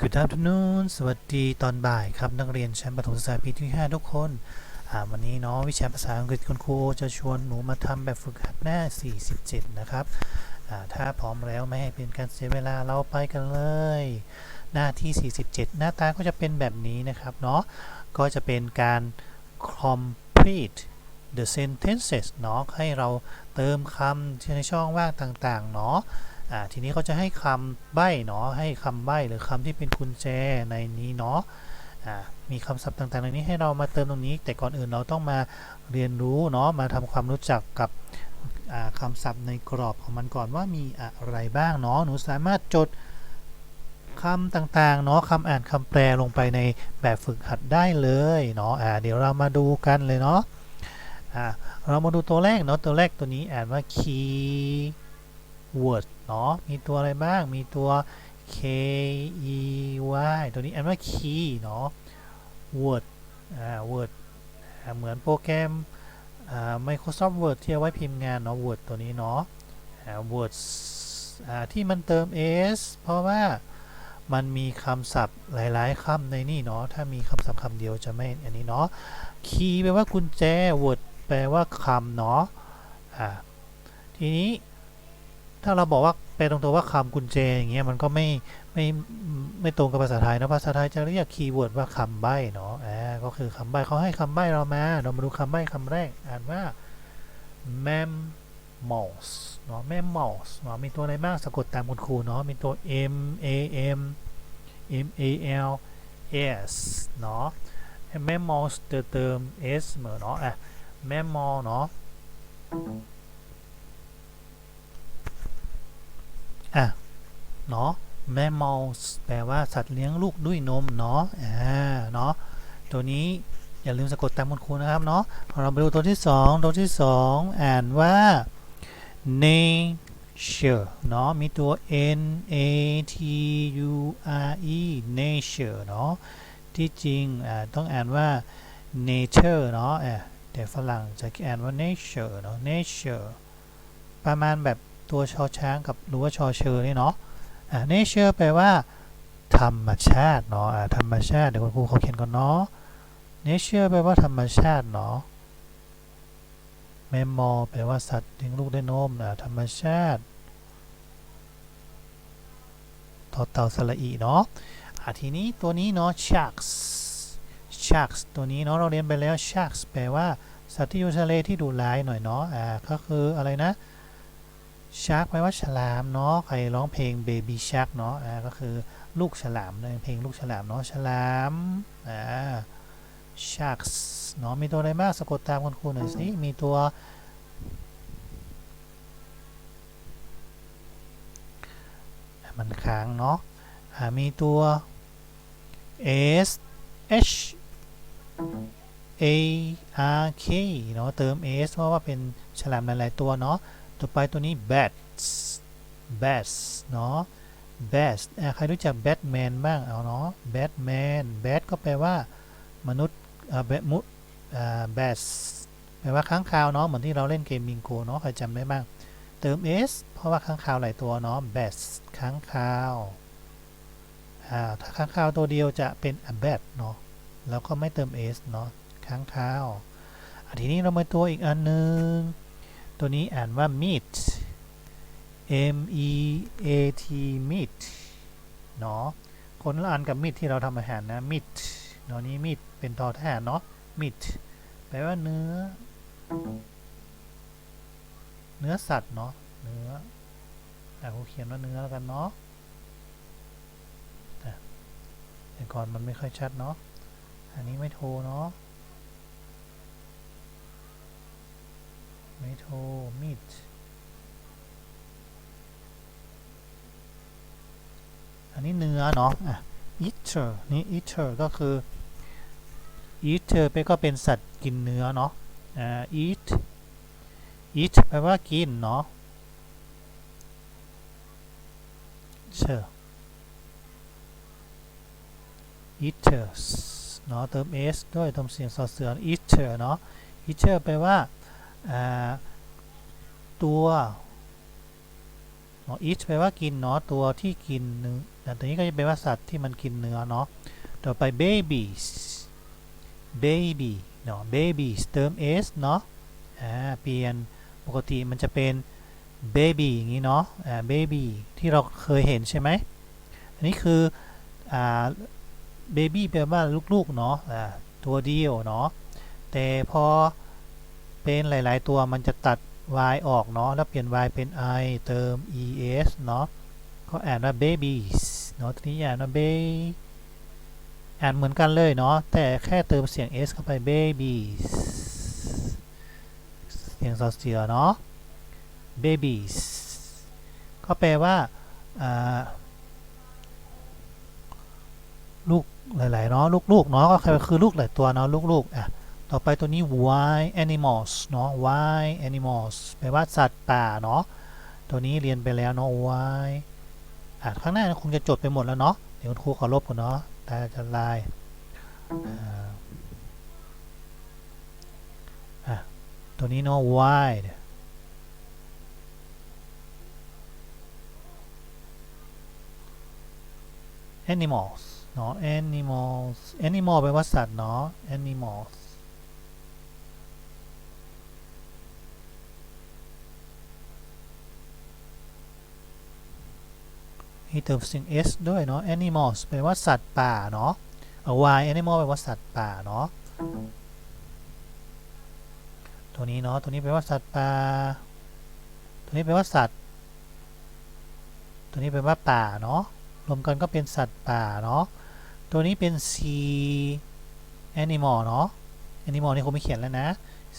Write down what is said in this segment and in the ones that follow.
Good afternoon สวัสดีตอนบ่ายครับ นักเรียนชั้นประถมศึกษาปีที่ 5 ทุกคนอ่าวันนี้เนาะวิชาภาษาอังกฤษคุณครูจะชวนหนูมาทำแบบฝึกหัดหน้า 47 นะครับอ่าถ้าพร้อมแล้วไม่ให้เป็นการเสียเวลาเราไปกันเลย หน้าที่ 47 หน้าตาก็จะเป็นแบบนี้นะครับเนาะก็จะเป็นการ complete the sentences เนาะให้เราเติมคำในช่องว่างต่างๆเนาะ อ่าทีนี้เขาจะให้คำใบ้เนาะให้คำใบ้หรือคำที่เป็นกุญแจในนี้เนาะอ่ามีคำศัพท์ต่างๆในนี้ให้เรามาเติมตรงนี้ แต่ก่อนอื่นเราต้องมาเรียนรู้เนาะมาทำความรู้จักกับอ่าคำศัพท์ในกรอบของมันก่อนว่ามีอะไรบ้างเนาะหนูสามารถจดคำต่างๆเนาะคำอ่านคำแปลลงไปในแบบฝึกหัดได้เลยเนาะอ่าเดี๋ยวเรามาดูกันเลยเนาะอ่าเรามาดูตัวแรกเนาะตัวแรกตัวนี้อ่านว่า key word เนาะมีตัวอะไรบ้าง มีตัว k e y ตัวนี้อ่านว่า key เนาะ word อ่า word อ่าเหมือนโปรแกรม Microsoft Word ที่เอาไว้พิมพ์งานเนาะ word ตัวนี้เนาะอ่า words อ่าที่มันเติม s เพราะว่ามันมีคำศัพท์หลาย ๆคำในนี่เนาะ ถ้ามีคำศัพท์คำเดียวจะไม่ อันนี้เนาะ key แปลว่ากุญแจ word แปลว่าคำเนาะ อ่า ทีนี้ ถ้าเราบอกว่าแปลตรงตัวว่าคำกุญแจอย่างเงี้ยมันก็ไม่ไม่ไม่ตรงกับภาษาไทยนะภาษาไทยจะเรียกคีย์เวิร์ดว่าคำใบ้เนาะอ่าก็คือคำใบ้เขาให้คำใบ้เรามาเรามาดูคำใบ้คำแรกอ่านว่า mammals เนาะ mammals เนาะมีตัวอะไรบ้างสะกดตามคุณครูเนาะมีตัว m a m m a l s เนาะ mammals เติมเติม s เหมือนเนาะอะ mammal เนาะ อะเนาะ mammals แปลว่าสัตว์เลี้ยงลูกด้วยนมเนาะอ่าเนาะตัวนี้อย่าลืมสะกดตามคุณครูนะครับเนาะเราไปดูตัวที่สองตัวที่สองอ่านว่า nature เนาะมีตัว n a t u r e nature เนาะที่จริงอ่าต้องอ่านว่า nature เนาะอะแต่ฝรั่งจะอ่านว่า nature เนาะ nature ประมาณแบบ ตัวชอช้างกับหรือว่าชอเชอนี่เนาะอ่า nature แปลว่า ธรรมชาติเนาะอ่าธรรมชาติเดี๋ยวคุณครูเขาเขียนก่อนเนาะ nature แปลว่าธรรมชาติเนาะ mammal แปลว่าสัตว์เลี้ยงลูกด้วยนมอ่าธรรมชาติต่อเต่าสระอีเนาะอ่าทีนี้ตัวนี้เนาะ sharks sharks ตัวนี้เนาะเราเรียนไปแล้ว sharks แปลว่าสัตว์ที่อยู่ทะเลที่ดุร้ายหน่อยเนาะอ่าก็คืออะไรนะ ชาร์กแปลว่าฉลามเนาะใครร้องเพลง Baby Shark เนาะอ่าก็คือลูกฉลามเลยเพลงลูกฉลามเนาะฉลามอ่า sharks เนาะมีตัวอะไรบ้างสะกดตามคุณครูหน่อยสิมีตัว มันค้างเนาะมีตัว s h a r k เนาะเติม s เพราะว่าเป็นฉลามหลาย ๆ ตัวเนาะ ต่อไปตัวนี้ bats bats เนาะ bats ใครรู้จัก batman บ้าง เอาเนาะ batman bat ก็แปลว่ามนุษย์อ่า bat มุอ่า bats แปลว่าค้างคาวเนาะ เหมือนที่เราเล่นเกมบิงโกเนาะใครจำได้บ้าง เติม s เพราะว่าค้างคาวหลายตัวเนาะ bats ค้างคาวถ้าค้างคาวตัวเดียวจะเป็น a bat เนาะ แล้วก็ไม่เติม s เนาะ ค้างคาวทีนี้เรามาตัวอีกอันหนึ่ง ตัวนี้อ่านว่า meat m e a t meat เนาะคนละอันกับ meat ที่เราทำอาหารนะ meat เนาะนี้ meat เป็นทอทหารเนาะ meat แปลว่าเนื้อ เนื้อสัตว์เนาะเนื้ออะผมเขียนว่าเนื้อแล้วกันเนาะแต่ก่อนมันไม่ค่อยชัดเนาะอันนี้ไม่โทรเนาะ ไม่โทร meat อันนี้เนื้อเนาะอะ eater นี่ eater ก็คือ eater ไปก็เป็นสัตว์กินเนื้อเนาะอ่า eat eat แปลว่ากินเนาะเชอ eaters เนาะเติม s ด้วยเติมเสียงสอเสือ eater เนาะ eater แปลว่า ตัวเนาะ eat แปลว่ากินเนาะตัวที่กินเนื้อแต่ตัวนี้ก็จะเป็นว่าสัตว์ที่มันกินเนื้อเนาะต่อไป babies baby เนาะ babies เติม s เนาะอ่าเปลี่ยนปกติมันจะเป็น baby อย่างนี้เนาะอ่า baby ที่เราเคยเห็นใช่ไหมอันนี้คืออ่า baby แปลว่าลูกๆเนาะอ่าตัวเดียวเนาะแต่พอ เป็นหลาย ๆ ตัวมันจะตัด y ออกเนาะแล้วเปลี่ยน y เป็น i เติม es เนาะก็อ่านว่า babies เนาะทีนี้อ่านว่า bay อ่านเหมือนกันเลยเนาะแต่แค่เติมเสียง s เข้าไป babies เสียงสอเสือเนาะ babies ก็แปลว่าอ่าลูกหลายๆเนาะลูกๆเนาะก็คือลูกหลายตัวเนาะลูกๆอะ ต่อไปตัวนี้ wild animals เนาะ wild animals แปลว่าสัตว์ป่าเนาะ ตัวนี้เรียนไปแล้วเนาะ wild อะข้างหน้าคงจะจดไปหมดแล้วเนาะ เดี๋ยวครูขอลบก่อนเนาะตาจะลายอะตัวนี้เนาะ wild animals เนาะ animals animal แปลว่าสัตว์เนาะ animals ให้เติมเสียง s ด้วยเนาะ animals แปลว่าสัตว์ป่าเนาะ y animal แปลว่าสัตว์ป่าเนาะ ตัวนี้เนาะ ตัวนี้แปลว่าสัตว์ป่า ตัวนี้แปลว่าสัตว์ ตัวนี้แปลว่าป่าเนาะ รวมกันก็เป็นสัตว์ป่าเนาะ ตัวนี้เป็น sea animal เนาะ animal นี่คงไม่เขียนแล้วนะ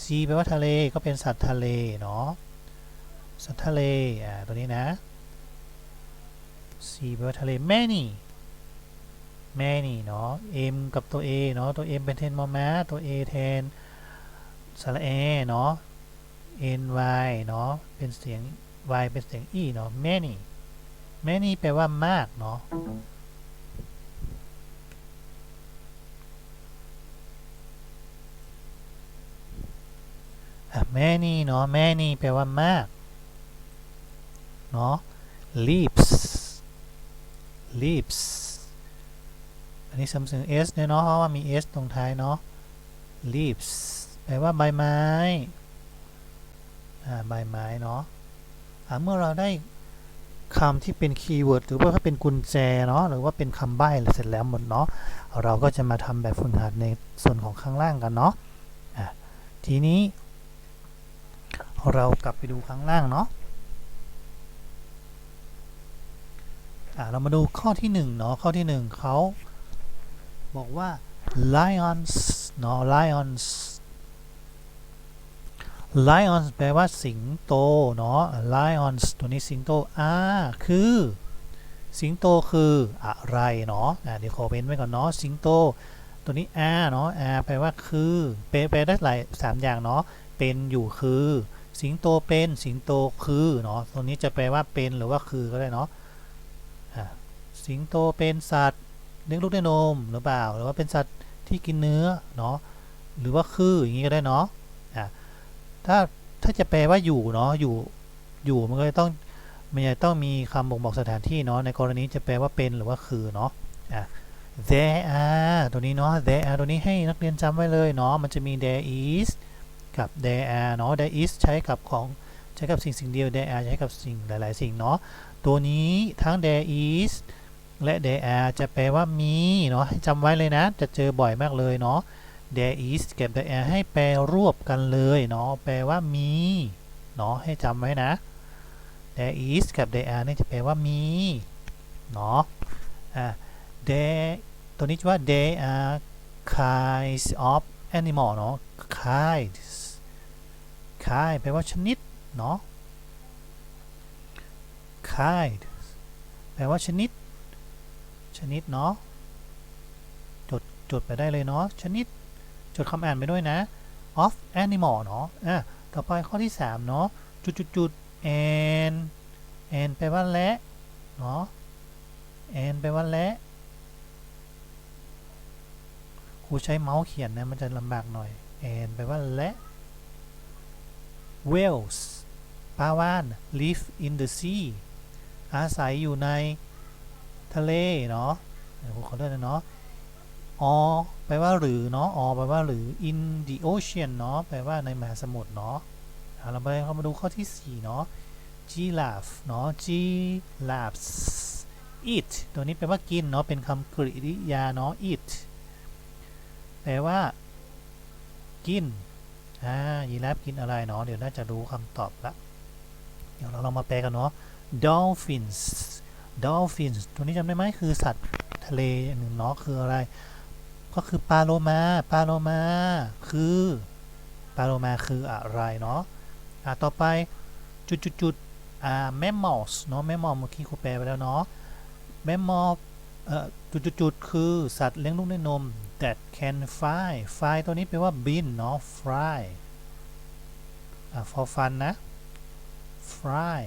sea แปลว่าทะเล ก็เป็นสัตว์ทะเลเนาะ สัตว์ทะเล อ่า ตัวนี้นะ C แปลว่าทะเล many many เนาะ M กับตัว A เนาะตัว M เป็นแทนมอม้าตัว A แทนสระแอเนาะ N Y เนาะเป็นเสียง Y เป็นเสียง E เนาะ many many แปลว่ามากเนาะอะ many เนาะ many แปลว่ามาก เนาะ leaves leaves อันนี้ซัมซุง S เนี่ยเนาะเพราะว่ามี S ตรงท้ายเนาะ leaves แปลว่าใบไม้อ่าใบไม้เนาะอ่าเมื่อเราได้คำที่เป็นคีย์เวิร์ดหรือว่าเป็นกุญแจเนาะหรือว่าเป็นคำใบ้เสร็จแล้วหมดเนาะเราก็จะมาทำแบบฝึกหัดในส่วนของข้างล่างกันเนาะอะทีนี้ เรากลับไปดูข้างล่างเนาะ อะเรามาดูข้อที่หนึ่งเนาะข้อที่หนึ่งเขาบอกว่า lions เนาะ lions lions แปลว่าสิงโตเนาะ lions ตัวนี้สิงโตอ่าคือ สิงโตคืออะไรเนาะอะเดี๋ยวขอเว้นไว้ก่อนเนาะสิงโต ตัวนี้ a เนาะ a แปลว่าคือแปลแปลได้หลายสามอย่างเนาะเป็นอยู่คือ สิงโตเป็นสิงโตคือเนาะตัวนี้จะแปลว่าเป็นหรือว่าคือก็ได้เนาะ สิงโตเป็นสัตว์เลี้ยงลูกด้วยนมหรือเปล่า หรือว่าเป็นสัตว์ที่กินเนื้อเนาะหรือว่าคืออย่างนี้ก็ได้เนาะถ้าถ้าจะแปลว่าอยู่เนาะอยู่อยู่มันก็จะต้องมันจะต้องมีคำบ่งบอกสถานที่เนาะในกรณีจะแปลว่าเป็นหรือว่าคือเนาะ there are ตัวนี้เนาะ there are ตัวนี้ให้นักเรียนจำไว้เลยเนาะมันจะมี there is กับ there are เนาะ there is ใช้กับของใช้กับสิ่งสิ่งเดียว there are ใช้กับสิ่งหลาย ๆ สิ่งเนาะ ตัวนี้ทั้ง there is และ there are จะแปลว่ามีเนาะจำไว้เลยนะ จะเจอบ่อยมากเลยเนาะ there is กับ there are ให้แปลรวบกันเลยเนาะแปลว่ามีเนาะให้จำไว้นะ there is กับ there are นี่จะแปลว่ามีเนาะอะ there ตัวนี้จะว่า there are kinds of animal เนาะ kinds kind แปลว่าชนิดเนาะ kind แปลว่าชนิด ชนิดเนาะจดจดไปได้เลยเนาะชนิด จดคำอ่านไปด้วยนะ of animal เนาะอะต่อไปข้อที่ 3 เนาะจุดจุดจุด and and แปลว่าและเนาะ and แปลว่าและครูใช้เมาส์เขียนนะมันจะลำบากหน่อย and แปลว่าและ whales ปลาวาฬ live in the sea อาศัยอยู่ในทะเลเนาะผมขอเลื่อนนะเนาะ or แปลว่าหรือเนาะ or แปลว่าหรือ in the ocean เนาะแปลว่าในมหาสมุทรเนาะอะเราไปเรามาดูข้อที่4เนาะ giraffe เนาะ giraffes eat ตัวนี้แปลว่ากินเนาะเป็นคำกริยาเนาะ eat แปลว่า กินอ่ายีราฟกินอะไรเนาะเดี๋ยวน่าจะรู้คำตอบละเดี๋ยวเราลองมาแปลกันเนาะ dolphins dolphins ตัวนี้จำได้ไหมคือสัตว์ทะเลอย่างหนึ่งเนาะคืออะไร ก็คือปลาโลมาปลาโลมาคือปลาโลมาคืออะไรเนาะอะต่อไปจุดจุดจุดอ่า mammals เนาะ mammal เมื่อกี้ครูแปลไปแล้วเนาะ mammal เอ่อจุดจุดจุดคือสัตว์เลี้ยงลูกด้วยนม that can fly fly ตัวนี้แปลว่าบินเนาะ fly อะ for fun นะ fly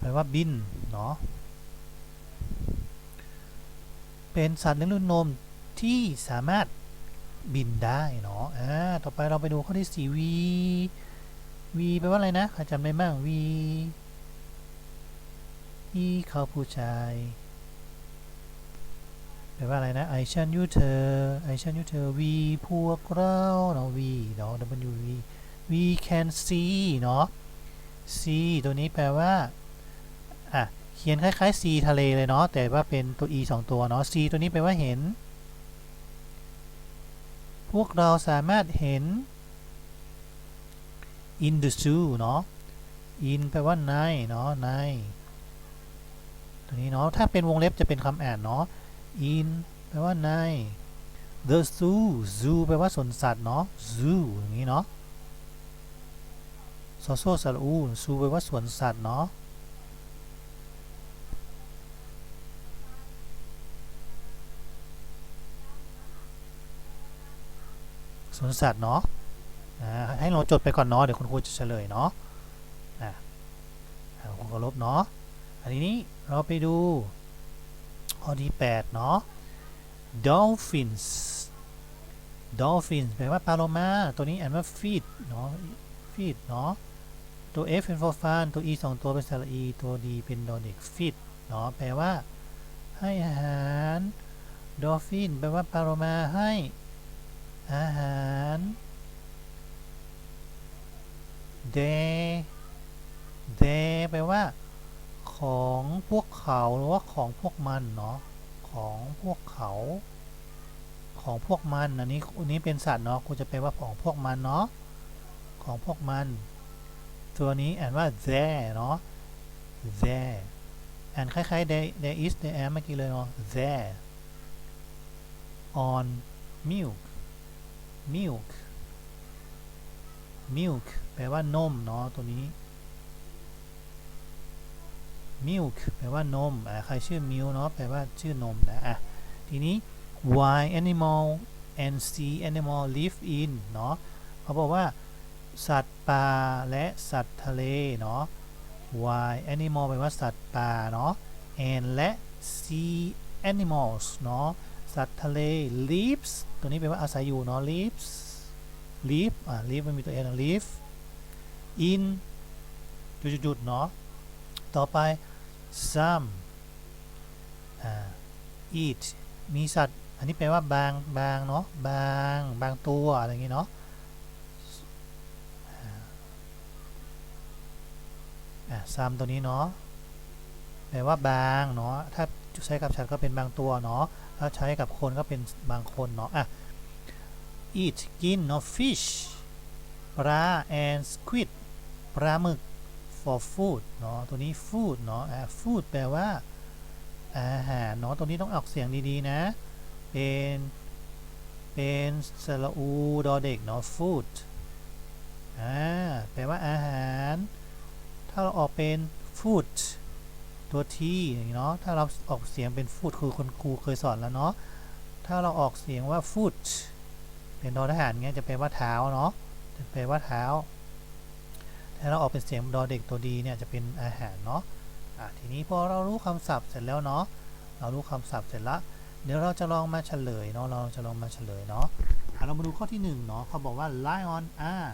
แปลว่าบินเนาะเป็นสัตว์เลี้ยงลูกนมที่สามารถบินได้เนาะอ่าต่อไปเราไปดูข้อที่4 V V แปลว่าอะไรนะใครจำได้บ้าง V ที่เขาผู้ชายแปลว่าอะไรนะ I ฉันยูเธอ I ฉันยูเธอ We พวกเราเนาะ We เนาะ W V We can see เนาะ See ตัวนี้แปลว่า อะเขียนคล้ายๆ C ทะเลเลยเนาะแต่ว่าเป็นตัว E สองตัวเนาะ C ตัวนี้แปลว่าเห็น พวกเราสามารถเห็น in the zoo เนาะ in แปลว่าในเนาะในตัวนี้เนาะถ้าเป็นวงเล็บจะเป็นคำอ่านเนาะ in แปลว่าใน the zoo zoo แปลว่าสวนสัตว์เนาะ zoo อย่างนี้เนาะโซโซสระอู zoo แปลว่าสวนสัตว์เนาะ สวนสัตว์เนาะให้เราจดไปก่อนเนาะเดี๋ยวคุณครูจะเฉลยเนาะคุณเคารพเนาะอันนี้เราไปดูข้อที่ 8 เนาะ dolphins dolphins แปลว่าปลาโลมา ตัวนี้อ่านว่า feed เนาะ feed เนาะ ตัว F เป็น for fun ตัว E สองตัวเป็นสระ E ตัว D เป็นดอเด็ก feed เนาะ แปลว่าให้อาหาร dolphin แปลว่าปลาโลมาให้ อาหาร they they แปลว่า ของพวกเขาหรือว่าของพวกมันเนาะของพวกเขา ของพวกมันอันนี้อันนี้เป็นสัตว์เนาะกูจะแปลว่าของพวกมันเนาะของพวกมัน ตัวนี้อ่านว่า there เนาะ there อ่านคล้ายๆ there there is there am เมื่อกี้เลยเนาะ there on milk milk milk แปลว่านมเนาะตัวนี้ milk แปลว่านมอ่าใครชื่อ milk เนาะแปลว่าชื่อนมนะอะทีนี้ why animal and sea animal live in เนาะเขาบอกว่า สัตว์ป่าและสัตว์ทะเลเนาะ why animal แปลว่าสัตว์ป่าเนาะ and และ sea animals เนาะสัตว์ทะเล lives ตัวนี้แปลว่าอาศัยอยู่เนาะ lives live อ่า live มันมีตัว n live in จุดๆเนาะ ต่อไป some อ่า eat มีสัตว์ อันนี้แปลว่าบางบางเนาะ บางบางตัวอะไรอย่างงี้เนาะอ่า some ตัวนี้เนาะแปลว่าบางเนาะถ้าใช้กับสัตว์ก็เป็นบางตัวเนาะ ถ้าใช้กับคนก็เป็นบางคนเนาะอะ eat กินเนาะ fish ปลา and squid ปลาหมึก for food เนาะตัวนี้ food เนาะอะ food แปลว่าอาหารเนาะตัวนี้ต้องออกเสียงดีๆนะ เป็นเป็นสระอูดอเด็กเนาะ food อ่าแปลว่าอาหาร ถ้าเราออกเป็น food ตัวทีอย่างเนาะถ้าเราออกเสียงเป็น food คือคนครูเคยสอนแล้วเนาะถ้าเราออกเสียงว่า foot เป็นดอทหารเงี้ยจะแปลว่าเท้าเนาะจะแปลว่าเท้าถ้าเราออกเป็นเสียงดอเด็กตัวดีเนี่ยจะเป็นอาหารเนาะอะทีนี้พอเรารู้คำศัพท์เสร็จแล้วเนาะเรารู้คำศัพท์เสร็จละเดี๋ยวเราจะลองมาเฉลยเนาะเราจะลองมาเฉลยเนาะเรามาดูข้อที่หนึ่งเนาะเขาบอกว่า lion are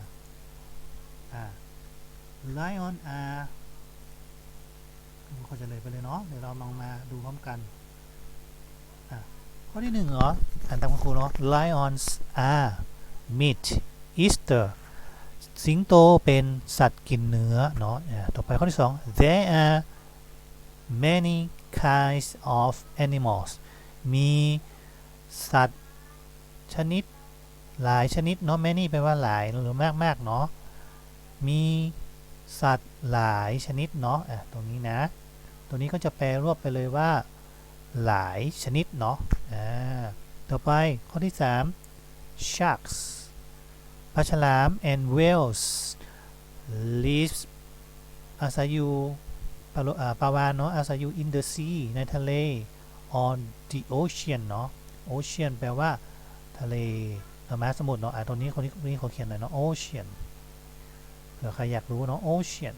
lion are ก็จะเลยไปเลยเนาะเดี๋ยวเราลองมาดูพร้อมกันข้อที่หนึ่งเหรออ่านตามคุณครูเนาะ lions are meat eater สิงโตเป็นสัตว์กินเนื้อเนาะอะต่อไปข้อที่สอง there are many kinds of animals มีสัตว์ชนิดหลายชนิดเนาะ many แปลว่าหลายหรือมากมากๆเนาะ มี สัตว์หลายชนิดเนาะะตรงนี้นะตรงนี้ก็จะแปลรวบไปเลยว่า หลายชนิดเนาะต่อไปข้อที่ 3 sharks ปลาฉลาม and whales lives อาศัยอยู่ปลาปลาวาฬเนาะอาศัยอยู่ in the sea ในทะเล on the ocean เนาะ ocean แปลว่าทะเลหรือมหาสมุทรเนาะอ่าตรงนี้คนนี้คนนี้เขาเขียนหน่อยเนาะ ocean เผื่อใครอยากรู้เนาะ ocean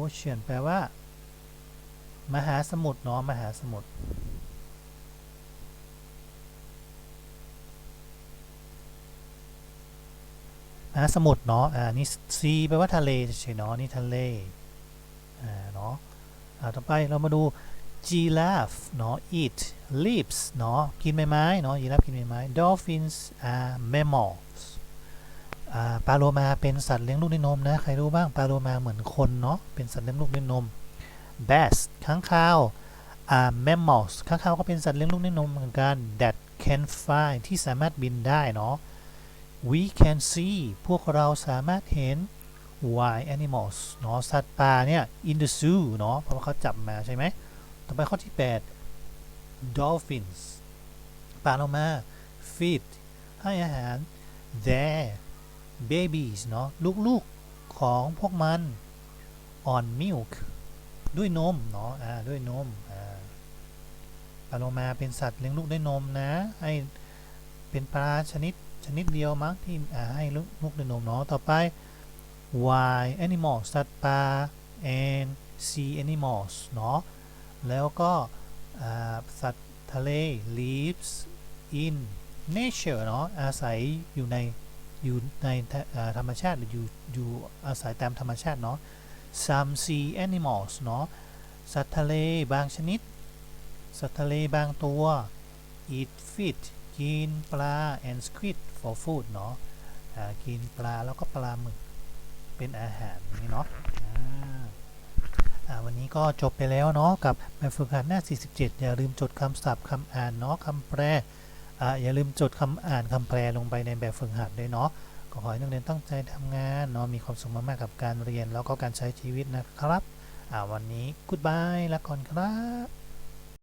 ocean แปลว่า มหาสมุทรเนาะมหาสมุทรมหาสมุทรเนาะอ่านี่ sea แปลว่าทะเลเฉยเนาะนี่ทะเลอ่าเนาะอ่าต่อไปเรามาดู giraffe เนาะ eat leaves เนาะกินใบไม้เนาะ giraffe กินใบไม้ dolphins are mammals อ่า ปลาโลมาเป็นสัตว์เลี้ยงลูกด้วยนมนะ ใครรู้บ้าง ปลาโลมาเหมือนคนเนาะ เป็นสัตว์เลี้ยงลูกด้วยนม bats ค้างคาว are mammals ค้างคาวก็เป็นสัตว์เลี้ยงลูกด้วยนมเหมือนกัน that can fly ที่สามารถบินได้เนาะ we can see พวกเราสามารถเห็น wild animals เนาะ สัตว์ป่าเนี่ย in the zoo เนาะ เพราะว่าเขาจับมาใช่ไหม ต่อไปข้อที่ 8 dolphins ปลาโลมา feed ให้อาหาร their babies เนาะลูกๆของพวกมัน on milk ด้วยนมเนาะอ่าด้วยนมอ่าปลาโลมาเป็นสัตว์เลี้ยงลูกด้วยนมนะให้เป็นปลาชนิดชนิดเดียวมั้งที่อ่าให้ลูกลูกด้วยนมเนาะต่อไป wild animals สัตว์ป่า and sea animals เนาะแล้วก็สัตว์ทะเล lives in nature เนาะอาศัยอยู่ใน อยู่ในธรรมชาติหรืออยู่อยู่อาศัยตามธรรมชาติเนาะ some sea animals เนาะสัตว์ทะเลบางชนิด สัตว์ทะเลบางตัว eat fish กินปลา and squid for food เนาะกินปลาแล้วก็ปลาหมึกเป็นอาหารนี้เนาะวันนี้ก็จบไปแล้วเนาะกับแบบฝึกหัดหน้า 47 อย่าลืมจดคำศัพท์คำอ่านเนาะคำแปล ออย่าลืมจดคำอ่านคำแปลลงไปในแบบฝึกหัดด้วยเนาะก็ขอให้นักเรียนตั้งใจทำงานเนาะมีความสุขมากๆกับการเรียนแล้วก็การใช้ชีวิตนะครับวันนี้กูดบายแล้วก่อนครับ